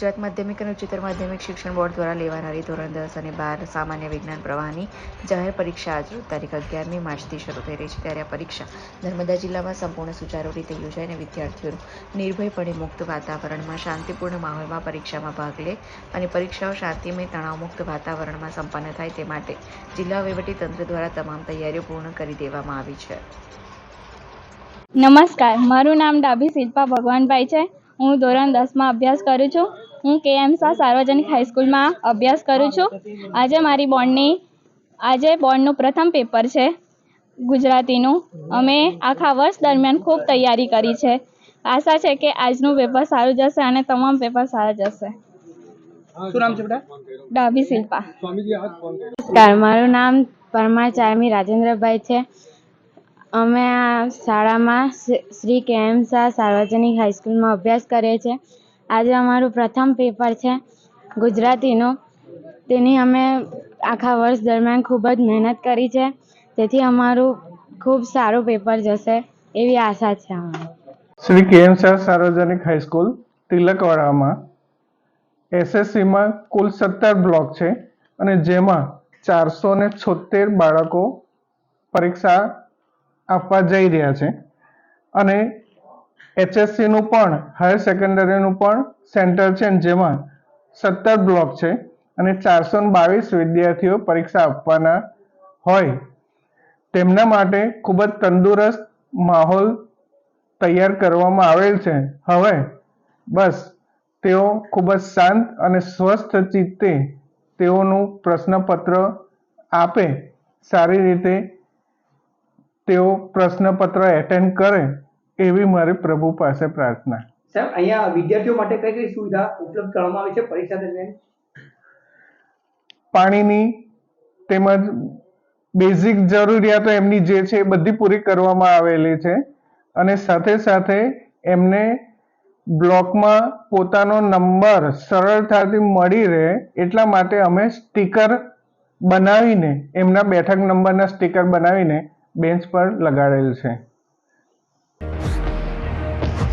ગુજરાત માધ્યમિક અને ઉચ્ચતર માધ્યમિક શિક્ષણ બોર્ડ દ્વારા લેવાનારી ધોરણ દસ અને બાર સામાન્ય વિજ્ઞાન પ્રવાહની જાહેર પરીક્ષા આજ તારીખ અગિયારમી માર્ચથી શરૂ થઈ રહી છે. ત્યારે આ પરીક્ષા નર્મદા જિલ્લામાં સંપૂર્ણ સુચારુ રીતે યોજાય અને વિદ્યાર્થીઓનું નિર્ભયપણે મુક્ત વાતાવરણમાં શાંતિપૂર્ણ માહોલમાં પરીક્ષામાં ભાગ લે અને પરીક્ષાઓ શાંતિમય તણાવમુક્ત વાતાવરણમાં સંપન્ન થાય તે માટે જિલ્લા તંત્ર દ્વારા તમામ તૈયારીઓ પૂર્ણ કરી દેવામાં આવી છે. નમસ્કાર. મારું નામ ડાભી શિલ્પા ભગવાનભાઈ છે. હું ધોરણ દસમાં અભ્યાસ કરું છું. હું કે એમ શાહ સાર્વજનિક હાઈસ્કૂલમાં અભ્યાસ કરું છું. આજે મારી બોર્ડની આજે બોર્ડનું પ્રથમ પેપર છે ગુજરાતીનું. અમે આખા વર્ષ દરમિયાન ખૂબ તૈયારી કરી છે. આશા છે કે આજનું પેપર સારું જશે અને તમામ પેપર સારા જશે. શું નામ છે બેટા? ડાભી શિલ્પા. નમસ્કાર મારું નામ પરમાર ચારમી રાજેન્દ્રભાઈ છે. અમે આ શાળામાં શ્રી- શ્રી કે એમ શાહ સાર્વજનિક હાઈસ્કૂલમાં અભ્યાસ કરીએ છીએ. આજે અમારું પ્રથમ પેપર છે ગુજરાતીનું. તેની અમે આખા વર્ષ દરમિયાન ખૂબ જ મહેનત કરી છે. તેથી અમારું ખૂબ સારું પેપર જશે એવી આશા છે અમારી. શ્રી કેએમ શાહ સાર્વજનિક હાઈસ્કૂલ, તિલકવાડામાં. એસએસસીમાં કુલ સત્તર બ્લોક છે અને જેમાં ચારસો ને છોતેર બાળકો પરીક્ષા આપવા જઈ રહ્યા છે. અને એચએસસીનું પણ હાયર સેકન્ડરીનું પણ સેન્ટર છે જેમાં સત્તર બ્લોક છે અને ચારસો બાવીસ વિદ્યાર્થીઓ પરીક્ષા આપવાના હોય. તેમના માટે ખૂબ જ તંદુરસ્ત માહોલ તૈયાર કરવામાં આવેલ છે. હવે બસ, તેઓ ખૂબ જ શાંત અને સ્વસ્થ ચિત્તે તેઓનું પ્રશ્નપત્ર આપે. સારી રીતે તેઓ પ્રશ્નપત્ર એટેન્ડ કરે. એવી મારી પ્રભુ પાસે પ્રાર્થના. સાહેબ અહીંયા વિદ્યાર્થીઓ માટે કઈ કઈ સુવિધા ઉપલબ્ધ કરવામાં આવી છે પરીક્ષા દરમિયાન? પાણીની તેમજ બેઝિક જરૂરિયાતો એમની જે છે એ બધી પૂરી કરવામાં આવેલી છે અને સાથે સાથે એમને બ્લોકમાં પોતાનો નંબર સરળતાથી મળી રહે એટલા માટે અમે સ્ટીકર બનાવીને એમના બેઠક નંબરના સ્ટીકર બનાવીને બેન્ચ પર લગાડેલ છે.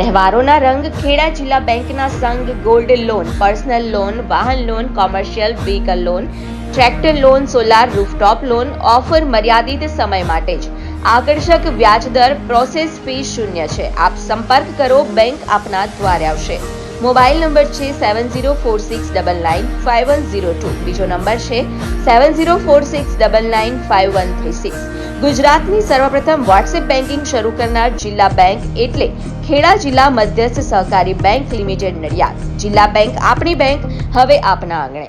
તહેવારોના રંગ ખેડા જિલ્લા બેંકના સંઘ ગોલ્ડ લોન, પર્સનલ લોન, વાહન loan, commercial vehicle loan, tractor loan, solar rooftop loan, offer મર્યાદિત સમય માટે જ. આકર્ષક વ્યાજદર પ્રોસેસ ફી શૂન્ય છે. આપ સંપર્ક કરો, બેંક આપના દ્વારે આવશે. મોબાઈલ નંબર છે seven zero four six double nine five one zero two. બીજો નંબર છે seven zero four six double nine five one three six. ગુજરાતની સર્વપ્રથમ વોટ્સએપ બેન્કિંગ શરૂ કરનાર જિલ્લા બેંક એટલે ખેડા જિલ્લા મધ્યસ્થ સહકારી બેંક લિમિટેડ નડિયાદ. જિલ્લા બેંક આપણી બેંક હવે આપના આંગણે.